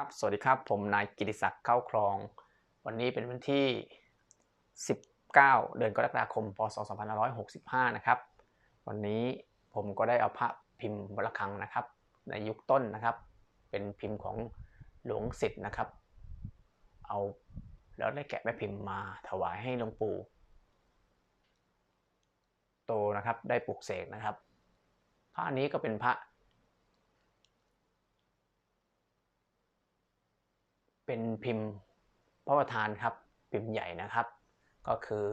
ครับสวัสดีครับผมนายกิติศักดิ์เข้าครอง วันนี้เป็นวันที่ 19 เดือนกรกฎาคมพศ2565 นะครับ วันนี้ผมก็ได้เอาพระพิมพ์วรคังนะครับ ในยุคต้นนะครับ เป็นพิมพ์ของหลวงสิทธิ์นะครับ เอาแล้วได้แกะแม่พิมพ์มาถวายให้หลวงปู่โตนะครับได้ปลุกเสกนะครับ พระนี้ก็เป็นพระ เป็นพิมพ์พระประธานครับ พิมพ์ใหญ่นะครับ ก็คือ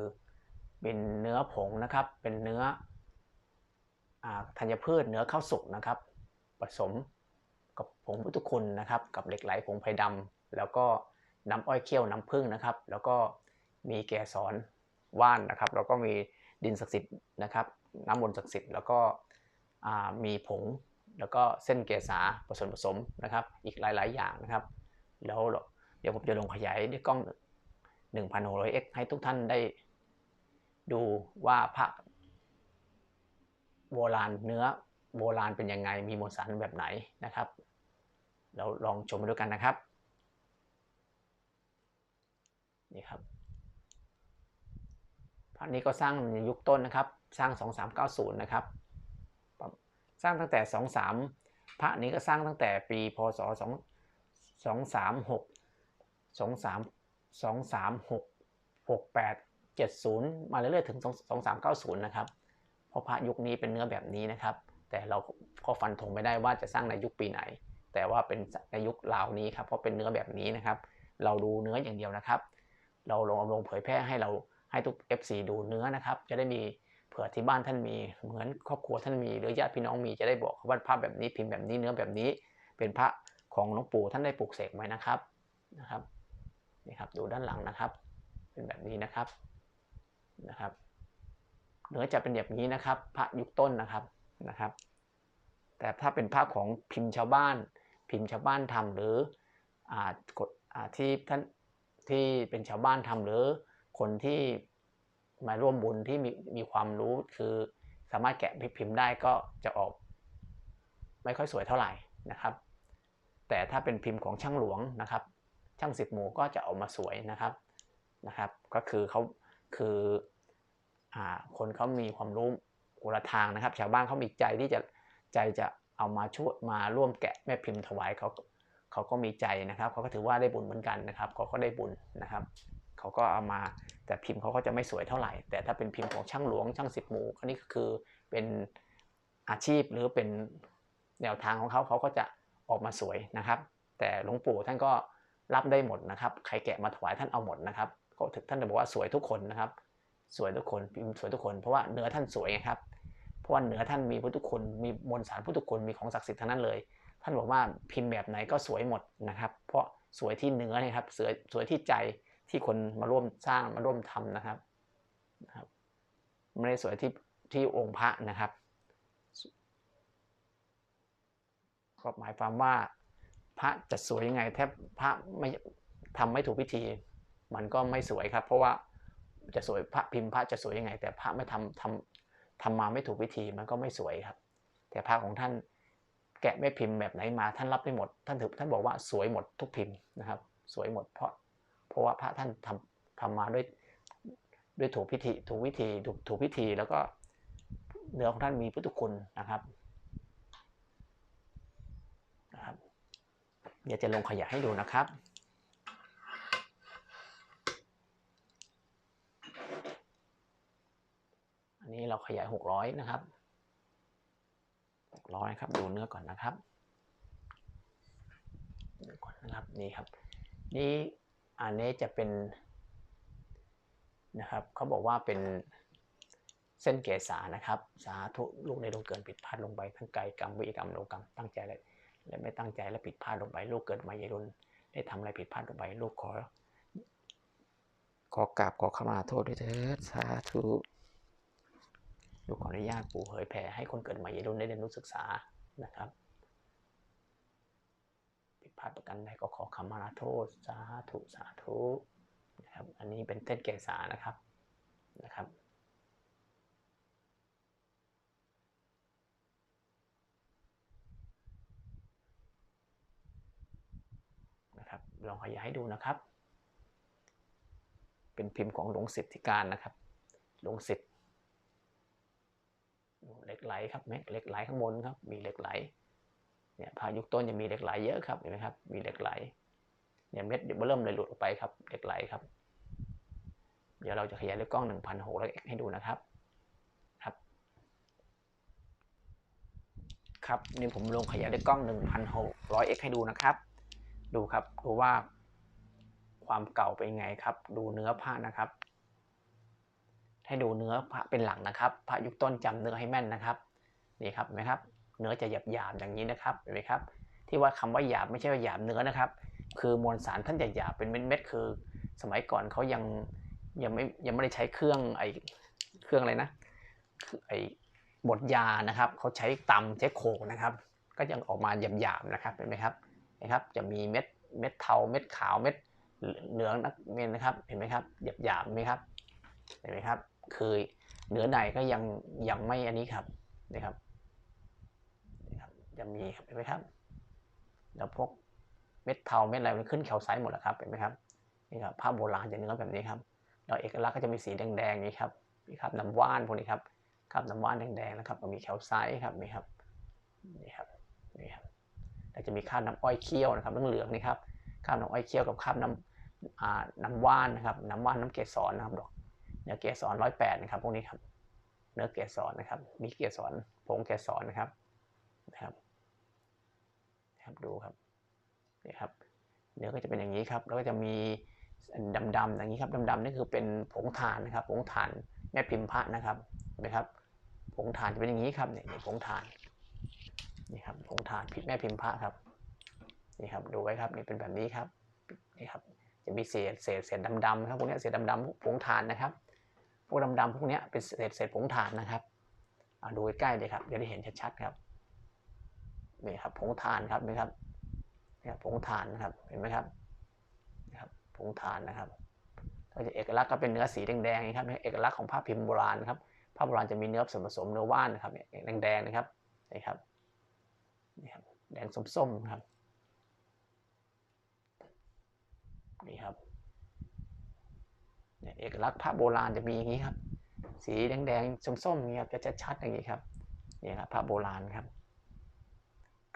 เป็นเนื้อผงนะครับ เป็นเนื้ออธัญพืชเนื้อข้าวสุกนะครับ ผสมกับผงพุทธคุณนะครับ กับเหล็กไหลผงไผ่ดำแล้วก็น้ำอ้อยเคี่ยวน้ำผึ้งนะครับ แล้วก็มีแกสรว่านนะครับ แล้วก็มีดินศักดิ์สิทธิ์นะครับ น้ำมนต์ศักดิ์สิทธิ์แล้วก็มีผงแล้วก็เส้นเกสาผสมผสมนะครับ อีกหลาย ๆ อย่างนะครับ แล้วเดี๋ยวผมจะลงขยายด้วยกล้อง 1,600x ให้ทุกท่านได้ดูว่าพระโบราณเนื้อโบราณเป็นยังไง มีมวลสารแบบไหนนะครับ เราลองชมมาด้วยกันนะครับ นี่ครับพระนี้ก็สร้างในยุคต้นนะครับ สร้าง 2390 นะครับ สร้างตั้งแต่ 23 พระนี้ก็สร้างตั้งแต่ปี พศ2 236 23 236 68 70มาเรื่อยๆถึง2390นะครับเพราะพระยุคนี้เป็นเนื้อแบบนี้นะครับ แต่เราก็ฟันธงไม่ได้ว่าจะสร้างในยุคปีไหน แต่ว่าเป็นในยุคราวนี้ครับเพราะเป็นเนื้อแบบนี้นะครับ เราดูเนื้ออย่างเดียวนะครับ เราลงเอาลงเผยแพร่ให้เราให้ทุก FC ดูเนื้อนะครับ จะได้มีเผื่อที่บ้านท่านมีเหมือนครอบครัวท่านมีหรือญาติพี่น้องมีจะได้บอกว่าภาพแบบนี้พิมพ์แบบนี้เนื้อแบบนี้ เป็นพระ ของหลวงปู่ท่านได้ปลูกเสกไว้นะครับนะครับนี่ครับดูด้านหลังนะครับ เป็นแบบนี้นะครับนะครับเนื้อจะเป็นแบบนี้นะครับ พระยุคต้นนะครับนะครับ แต่ถ้าเป็นภาพของพิมพ์ชาวบ้าน พิมพ์ชาวบ้านทำหรืออ่ากดอ่าที่ท่านที่เป็นชาวบ้านทำหรือคนที่มาร่วมบุญที่มีมีความรู้คือสามารถแกะพิมพ์ได้ก็จะออก ไม่ค่อยสวยเท่าไหร่นะครับ แต่ถ้าเป็นพิมพ์ของช่างหลวงนะครับ ช่างสิบหมู่ก็จะออกมาสวยนะครับนะครับ ก็คือเขาคืออคนเขามีความรู้กุลทางนะครับ ชาวบ้านเขามีใจที่จะใจจะเอามาช่วยมาร่วมแกะแม่พิมพ์ถวายเขาเขาก็มีใจนะครับเขาก็ถือว่าได้บุญเหมือนกันนะครับเขาก็ได้บุญนะครับเขาก็เอามาแต่พิมพ์เขาก็จะไม่สวยเท่าไหร่ แต่ถ้าเป็นพิมพ์ของช่างหลวงช่างสิบหมู่อันนี้ก็คือเป็นอาชีพหรือเป็นแนวทางของเขาเขาก็จะ ออกมาสวยนะครับ แต่หลวงปู่ท่านก็รับได้หมดนะครับ ใครแกะมาถวายท่านเอาหมดนะครับ ก็ท่านจะบอกว่าสวยทุกคนนะครับ สวยทุกคนพิมพ์สวยทุกคน เพราะว่าเนื้อท่านสวยไงครับ เพราะว่าเนื้อท่านมีพุทธคุณ มีมวลสารพุทธคุณ มีของศักดิ์สิทธิ์ทั้งนั้นเลย ท่านบอกว่าพิมพ์แบบไหนก็สวยหมดนะครับ เพราะสวยที่เนื้อนะครับ สวยสวยที่ใจที่คนมาร่วมสร้างมาร่วมทำนะครับนะครับ ไม่ได้สวยที่ที่องค์พระนะครับ ก็หมายความว่า พระจะสวยยังไงแทบพระไม่ทำไม่ถูกพิธี มันก็ไม่สวยครับ เพราะว่าจะสวยพระพิมพ์พระจะสวยยังไง แต่พระไม่ทำทำทำมาไม่ถูกวิธีมันก็ไม่สวยครับ แต่พระของท่านแกะไม่พิมพ์แบบไหนมาท่านรับได้หมด ท่านถือท่านบอกว่าสวยหมดทุกพิมพ์นะครับ สวยหมดเพราะเพราะว่าพระท่านทำทำมาด้วยด้วยถูกพิธีถูกวิธีถูกถูกพิธีแล้วก็เนื้อของท่านมีพุทธคุณนะครับ เดี๋ยวจะลงขยายให้ดูนะครับอันนี้เราขยาย 600 นะครับ 600 ครับ ดูเนื้อก่อนนะครับดูก่อนนะครับ นี่ครับ นี่อันนี้จะเป็นนะครับเขาบอกว่าเป็นเส้นเกษานะครับ สาธุลูกในลงเกินผิดพลาดลงไปทั้งกายกรรมวิกรรมโลกรรมตั้งใจและ และไม่ตั้งใจและผิดพลาดลงไปลูกเกิดมาเยรุนได้ทำอะไรผิดพลาดลงไปลูกขอ ขอกราบขอขมาโทษด้วยเถิดสาธุลูกขออนุญาตปู่เผยแผ่ให้คนเกิดใหม่รุ่นได้เรียนรู้ศึกษานะครับผิดพลาดประกันใดก็ขอขมาโทษสาธุสาธุนะครับ อันนี้เป็นเส้นเกษานะครับนะครับ ลองขยายให้ดูนะครับ เป็นพิมพ์ของหลวงสิทธิการนะครับหลวงสิทธิ์เหล็กไหลครับเหล็กไหลข้างบนครับ มีเหล็กไหลเนี่ยพายุคต้นจะมีเหล็กไหลเยอะครับเห็นไหมครับมีเหล็กไหลเนี่ยเม็ดเดี๋ยวเริ่มเลยหลุดออกไปครับเหล็กไหลครับ เดี๋ยวเราจะขยายด้วยกล้อง 1,600ให้ดูนะครับครับ ครับนี่ผมลงขยายด้วยกล้อง 1,600x ให้ดูนะครับ ดูครับดูว่าความเก่าเป็นไงครับ ดูเนื้อผ้านะครับ ให้ดูเนื้อผ้าเป็นหลักนะครับผ้ายุคต้นจำเนื้อให้แม่นนะครับนี่ครับเห็นไหมครับ เนื้อจะหยาบหยาบอย่างนี้นะครับเห็นไหมครับ ที่ว่าคำว่าหยาบไม่ใช่ว่าหยาบเนื้อนะครับ คือมวลสารท่านจะหยาบเป็นเม็ดๆคือ สมัยก่อนเขายังยังไม่ยังไม่ได้ใช้เครื่องไอเครื่องอะไรนะไอบดยานะครับเขาใช้ตำใช้โขกนะครับ ก็ยังออกมาหยาบๆนะครับเห็นไหมครับ นะครับจะมีเม็ดเม็ดเทาเม็ดขาวเม็ดเหลืองนักเมนนะครับเห็นไหมครับหยาบหยาบไหมครับเห็นไหมครับคือเนื้อในก็ยังยังไม่อันนี้ครับนะครับนะครับจะมีครับเห็นไหมครับแล้วพวกเม็ดเทาเม็ดอะไรมันขึ้นแถวไซส์หมดแล้วครับเห็นไหมครับนี่ครับผ้าโบราณจะเนื้อแบบนี้ครับแล้วเอกลักษณ์ก็จะมีสีแดงๆนี้ครับนี่ครับน้ำว่านพวกนี้ครับครับน้ำว่านแดงๆนะครับก็มีแถวไซส์ครับนี่ครับนี่ครับนี่ครับ จะมีข้าวน้ำอ้อยเคี่ยวนะครับเหลืองๆนี่ครับข้าวน้ำอ้อยเคี่ยวกับข้าวน้ำน้ำว่านนะครับน้ำว่านน้ำเกสรนะครับดอกเนื้อเกสรร้อยแปดนะครับพวกนี้ครับเนื้อเกสรนะครับ มีเกสรผงเกสรนะครับนะครับนะครับดูครับนี่ครับเนื้อก็จะเป็นอย่างนี้ครับแล้วก็จะมีดำๆอย่างนี้ครับดำๆนี่คือเป็นผงถ่านนะครับผงถ่านแม่พิมพ์พระนะครับเห็นไหมครับผงถ่านจะเป็นอย่างนี้ครับเนี่ยผงถ่าน นี่ครับผงถ่านพิษแม่พิมพ์พระครับนี่ครับดูไว้ครับนี่เป็นแบบนี้ครับนี่ครับจะมีเศษเศษเศษดำๆครับพวกนี้เศษดำๆผงถ่านนะครับพวกดำๆพวกนี้เป็นเศษเศษผงถ่านนะครับดูใกล้เลยครับจะได้เห็นชัดๆครับนี่ครับผงถ่านครับนี่ครับนี่ครับผงถ่านนะครับเห็นไหมครับนี่ครับผงถ่านนะครับก็จะเอกลักษณ์ก็เป็นเนื้อสีแดงๆนะครับเอกลักษณ์ของผ้าพิมพ์โบราณครับผ้าโบราณจะมีเนื้อส่วนผสมเนื้อว่านนะครับแดงๆนะครับนี่ครับ นี่ครับแดงส้มๆครับ นี่ครับเนี่ยเอกลักษณ์พระโบราณจะมีอย่างนี้ครับ สีแดงๆส้มๆนี่ครับจะชัดๆอย่างนี้ครับนี่ครับพระโบราณครับ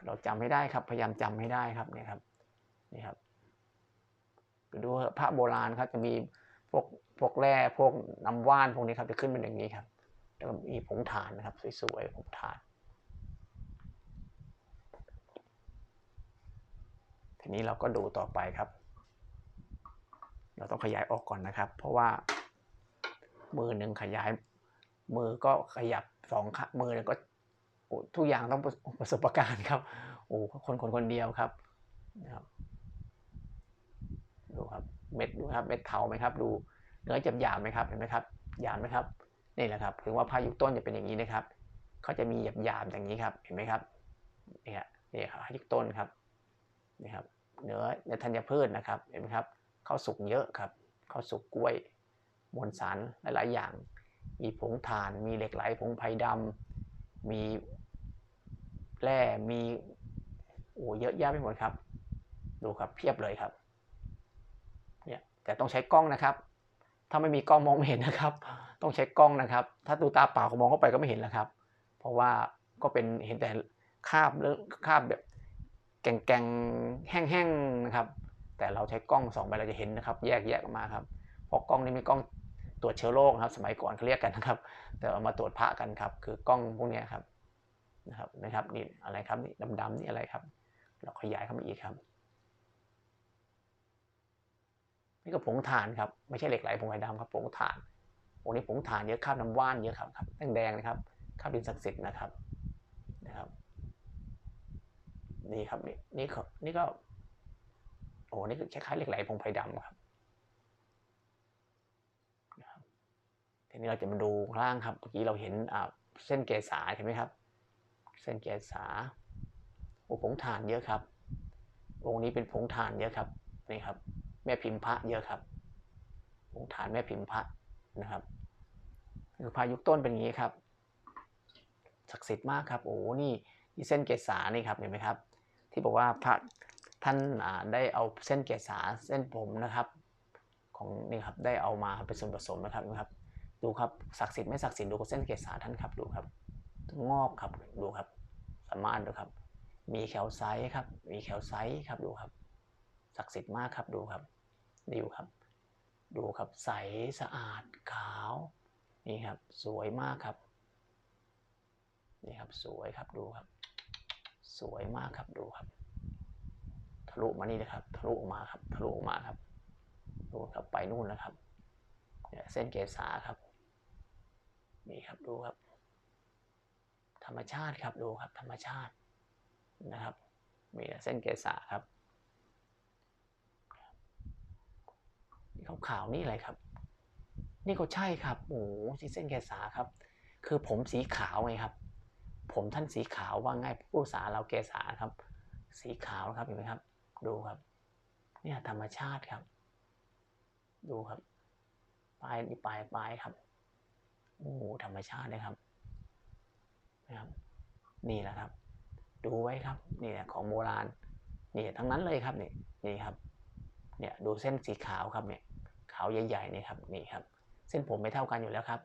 เราจำให้ได้ครับ พยายามจำให้ได้ครับเนี่ยครับนี่ครับดูพระโบราณครับจะมีพวกพวกแร่พวกน้ำว่านพวกนี้ครับจะขึ้นเป็นอย่างนี้ครับแล้วก็มีผงถ่านนะครับสวยๆผงถ่าน ทีนี้เราก็ดูต่อไปครับ เราต้องขยายออกก่อนนะครับ เพราะว่ามือหนึ่งขยาย มือก็ขยับสองมือก็ทุกอย่างต้องประสบการณ์ครับโอ้คนคนคนเดียวครับนะครับดูครับเม็ดดูครับเม็ดเทาไหมครับ ดูเนื้อจะหยาบไหมครับเห็นไหมครับหยาบไหมครับนี่แหละครับถึงว่าพายุต้นจะเป็นอย่างนี้นะครับเขาจะมีหยาบหยาบอย่างนี้ครับเห็นไหมครับนี่ครับนี่ครับพายุต้นครับนี่ครับ เนื้อเนื้อธัญพืชนะครับเห็นไหมครับเขาสุกเยอะครับเขาสุกกล้วยมวลสารหลายๆอย่าง มีผงถ่าน มีเหล็กไหลผงไผ่ดำมีแร่มีโอ้เยอะแยะไปหมดครับ ดูครับเพียบเลยครับเนี่ยแต่ต้องใช้กล้องนะครับ ถ้าไม่มีกล้องมองไม่เห็นนะครับ ต้องใช้กล้องนะครับ ถ้าดูตาเปล่ามองเข้าไปก็ไม่เห็นแล้วครับ เพราะว่าก็เป็นเห็นแต่คาบเรื่องคาบแบบ แกงๆแห้งๆนะครับ แต่เราใช้กล้องสองไปเราจะเห็นนะครับ แยกแยกออกมาครับเพราะกล้องนี้มีกล้องตรวจเชื้อโรคครับ สมัยก่อนเขาเรียกกันนะครับ แต่เอามาตรวจพระกันครับ คือกล้องพวกนี้ครับนะครับนะครับนี่อะไรครับนี่ดำๆนี่อะไรครับ เราขยายเข้ามาอีกครับนี่ก็ผงถ่านครับไม่ใช่เหล็กไหลผงไผ่ดำครับผงถ่านโอ้นี่ผงถ่านเยอะข้าวน้ำว่านเยอะครับครับแดงๆนะครับข้าวดินศักดิ์สิทธิ์นะครับ นี่ครับนี่นี่ก็นี่ก็ โอ้นี่คือคล้ายๆเหล็กไหลผงไผ่ดำครับทีนี้เราจะมาดูล่างครับเมื่อกี้เราเห็นเส้นเกษาใช่ไหมครับ เส้นเกษาโอ้ผงถ่านเยอะครับ องค์นี้เป็นผงถ่านเยอะครับนี่ครับ แม่พิมพ์พระเยอะครับผงถ่านแม่พิมพ์พระนะครับคือพายุต้นเป็นอย่างนี้ครับศักดิ์สิทธิ์มากครับ โอ้นี่นี่เส้นเกษานี่ครับเห็นไหมครับ ที่บอกว่าพระท่านได้เอาเส้นเกษาเส้นผมนะครับของนี่ครับได้เอามาเป็นส่วนผสมนะครับนะครับ ดูครับศักดิ์สิทธิ์ไม่ศักดิ์สิทธิ์ดูเส้นเกษาท่านครับดูครับ งอกครับดูครับ สามารถดูครับ มีแคลไซต์ครับ มีแคลไซต์ครับดูครับศักดิ์สิทธิ์มากครับดูครับดูครับ ดูครับใสสะอาดขาวนี่ครับ สวยมากครับนี่ครับสวยครับดูครับ สวยมากครับดูครับทะลุมานี่นะครับทะลุออกมาครับทะลุออกมาครับดูครับไปนู่นนะครับเนี่ยเส้นเกษาครับนี่ครับดูครับ ธรรมชาติครับดูครับ ธรรมชาตินะครับ มีเส้นเกษาครับนี่ขาวๆนี่อะไรครับ นี่ก็ใช่ครับโอ้โหเส้นเกษาครับ คือผมสีขาวไงครับ ผมท่านสีขาวว่าง่ายผู้สาเราเกษาครับ สีขาวครับเห็นไหมครับ ดูครับเนี่ยธรรมชาติครับ ดูครับปลายดีปลายปลายครับโอ้โหธรรมชาติเลยครับนะครับ นี่แหละครับ ดูไว้ครับนี่แหละของโบราณนี่ทั้งนั้นเลยครับนี่นี่ครับเนี่ยดูเส้นสีขาวครับเนี่ยขาวใหญ่ๆนี่ครับนี่ครับ เส้นผมไม่เท่ากันอยู่แล้วครับ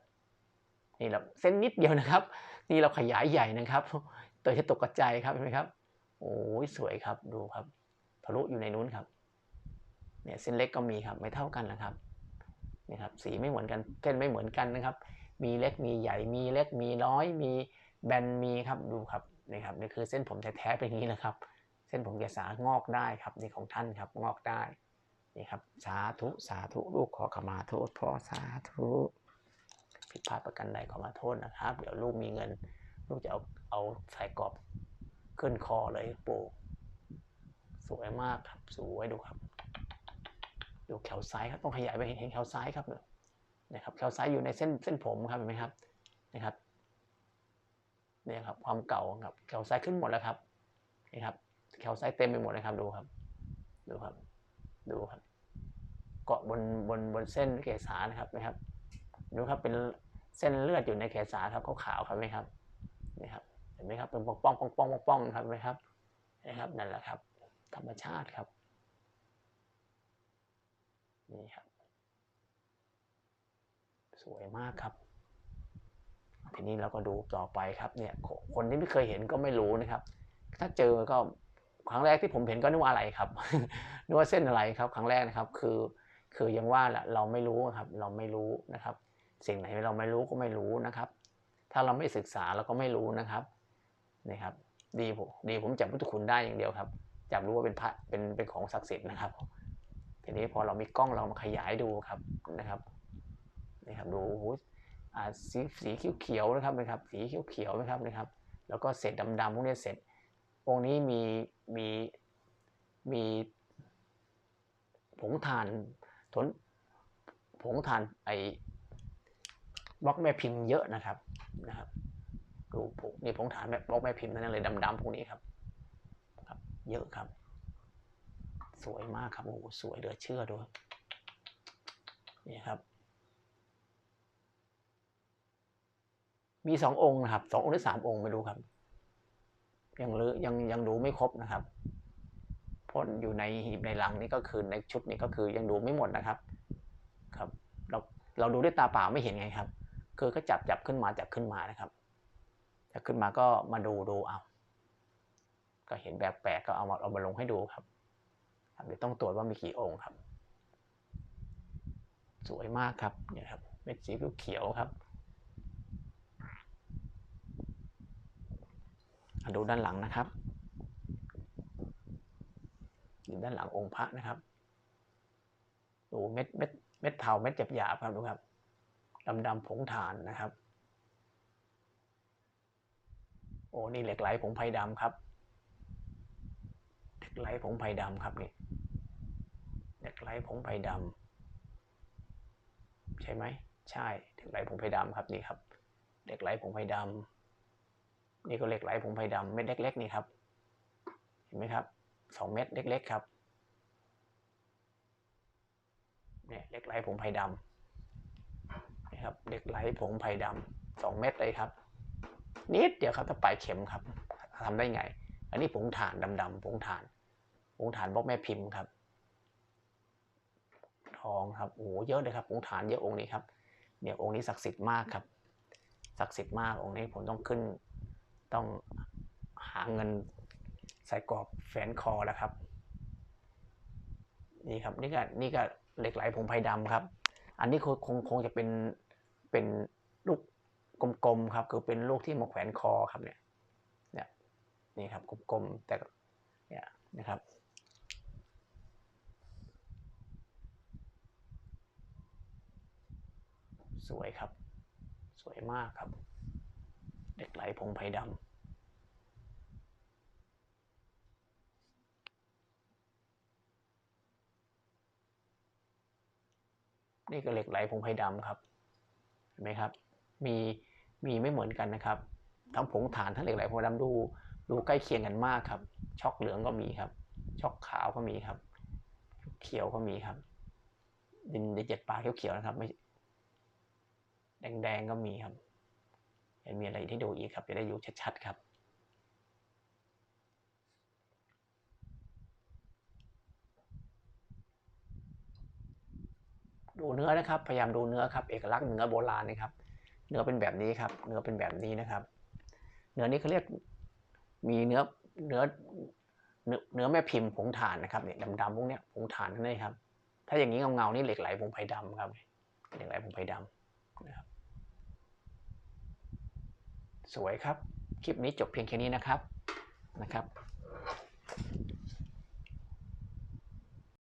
นี่เราเส้นนิดเดียวนะครับ นี่เราขยายใหญ่นะครับตัวจะตกกระจายครับเห็นไหมครับ โอ้ยสวยครับดูครับทะลุอยู่ในนู้นครับเนี่ยเส้นเล็กก็มีครับไม่เท่ากันนะครับนี่ครับสีไม่เหมือนกันเส้นไม่เหมือนกันนะครับ มีเล็กมีใหญ่มีเล็กมีน้อย มีแบนมีครับดูครับนี่ครับนี่คือเส้นผมแท้ๆเป็นอย่างนี้นะครับ เส้นผมแกษางอกได้ครับนี่ของท่านครับงอกได้นี่ครับสาธุสาธุลูกขอขมาโทษพ่อสาธุ ผิดพลาดประกันใดขอมาโทษนะครับ เดี๋ยวลูกมีเงิน ลูกจะเอาเอาใส่กรอบขึ้นคอเลยปู่สวยมากครับ สวยดูครับ ดูแขวซ้ายครับต้องขยายไปเห็นแขวซ้ายครับเนี่ยนะครับแขวซ้ายอยู่ในเส้นเส้นผมครับเห็นไหมครับนะครับเนี่ยครับความเก่าครับแขวซ้ายขึ้นหมดแล้วครับนี่ครับแขวซ้ายเต็มไปหมดเลยครับดูครับ ดูครับ ดูครับ เกาะบนบนบนเส้นเกษานะครับนะครับ ดูครับเป็นเส้นเลือดอยู่ในเกษาครับขาวๆครับไหมครับนี่ครับเห็นไหมครับเป็นป้องป้องป้องป้องป้องครับไหมครับนะครับนั่นแหละครับ ธรรมชาติครับนี่ครับ สวยมากครับทีนี้เราก็ดูต่อไปครับเนี่ยคนที่ไม่เคยเห็นก็ไม่รู้นะครับ ถ้าเจอก็ครั้งแรกที่ผมเห็นก็นึกว่าอะไรครับนึกว่าเส้นอะไรครับ ครั้งแรกนะครับ คือ คือยังว่าแหละเราไม่รู้ครับ เราไม่รู้นะครับ สิ่งไหนเราไม่รู้ก็ไม่รู้นะครับ ถ้าเราไม่ศึกษาเราก็ไม่รู้นะครับนี่ครับ ดีผมดีผมจับพุทธคุณได้อย่างเดียวครับ จับรู้ว่าเป็นพระเป็นเป็นของศักดิ์สิทธิ์นะครับ ทีนี้พอเรามีกล้องเรามาขยายดูครับนะครับนี่ครับดูอ่าสีสีเขียวๆนะครับนะครับ สีเขียวๆนะครับนะครับ แล้วก็เศษดำๆพวกนี้เสร็จองค์นี้มีมีมีผงถ่านทนผงถ่านไอ บล็อกแม่พิมพ์เยอะนะครับนะครับดูผงนี่ผงถ่านแบบบล็อกแม่พิมพ์นั่นเลยดำๆพวกนี้ครับครับ เยอะครับ สวยมากครับโอ้สวยเหลือเชื่อดูนี่ครับ มีสององค์นะครับสององค์หรือสามองค์ไม่รู้ครับ ยังเลือยังยังดูไม่ครบนะครับเพราะอยู่ในหีบในลังนี่ก็คือในชุดนี้ก็คือยังดูไม่หมดนะครับ ครับ เราเราดูด้วยตาเปล่าไม่เห็นไงครับ คือก็จับจับขึ้นมาจับขึ้นมานะครับจับขึ้นมาก็มาดูดูเอา ก็เห็นแบบแปลกก็เอามาเอามาลงให้ดูครับเดี๋ยวต้องตรวจว่ามีกี่องค์ครับ สวยมากครับเนี่ยครับเม็ดสีเขียวครับดูด้านหลังนะครับอยู่ด้านหลังองค์พระนะครับ ดูเม็ดเม็ดเม็ดเทาเม็ดหยาบๆครับดูครับ ดำดำผงถ่านนะครับ โอ้นี่เหล็กไหลผงไผ่ดำครับเหล็กไหลผงไผ่ดำครับนี่เหล็กไหลผงไผ่ดำใช่ไหมใช่เหล็กไหลผงไผ่ดำครับนี่ครับเหล็กไหลผงไผ่ดำนี่ก็เหล็กไหลผงไผ่ดำเม็ดเล็ก ๆ นี่ครับ เห็นไหมครับสองเม็ดเล็ก ๆ ครับเนี่ยเหล็กไหลผงไผ่ดำ ครับเหล็กไหลผงไผ่ดำสองเม็ดเลยครับ นิดเดียวครับถ้าปลายเข็มครับทำได้ไง อันนี้ผงถ่านดำๆผงถ่านโอ้งค์ฐานบล็อกแม่พิมพ์ครับ ทองครับโอ้โหเยอะเลยครับองค์ฐานเยอะองค์นี้ครับเนี่ยองค์นี้ศักดิ์สิทธิ์มากครับศักดิ์สิทธิ์มากองค์นี้ผมต้องขึ้นต้องหาเงินใส่กรอบแฝนคอแล้วครับ นี่ครับนี่ก็นี่ก็เหล็กไหลผงไพดำครับ อันนี้คงคงจะเป็น เป็นลูกกลมๆครับ คือเป็นลูกที่มาแขวนคอครับเนี่ยเนี่ยนี่ครับกลมๆแต่เนี่ยนะครับสวยครับ สวยมากครับเหล็กไหลผงไพดำนี่ก็เหล็กไหลผงไพดำครับ เห็นไหมครับ มีมีไม่เหมือนกันนะครับ ทั้งผงฐานทั้งเหล็กไหลผงไพดำดูดูใกล้เคียงกันมากครับ ช็อกเหลืองก็มีครับ ช็อกขาวก็มีครับ เขียวก็มีครับ ดินเจ็ดปลาเขียวๆนะครับไม่แดงๆก็มีครับยังมีอะไรที่ดูอีกครับ จะได้อยู่ชัดๆครับ ดูเนื้อนะครับ พยายามดูเนื้อครับ เอกลักษณ์เนื้อโบราณนะครับ เนื้อเป็นแบบนี้ครับ เนื้อเป็นแบบนี้นะครับ เนื้อนี้เขาเรียกมีเนื้อเนื้อเนื้อแม่พิมพ์ผงถ่านนะครับเนี่ยดำๆพวกเนี้ยผงถ่านทั้งนี้ครับ ถ้าอย่างนี้เงาๆนี่เหล็กไหลผงไผ่ดำครับเหล็กไหลผงไผ่ดำนะครับ สวยครับ คลิปนี้จบเพียงแค่นี้นะครับนะครับ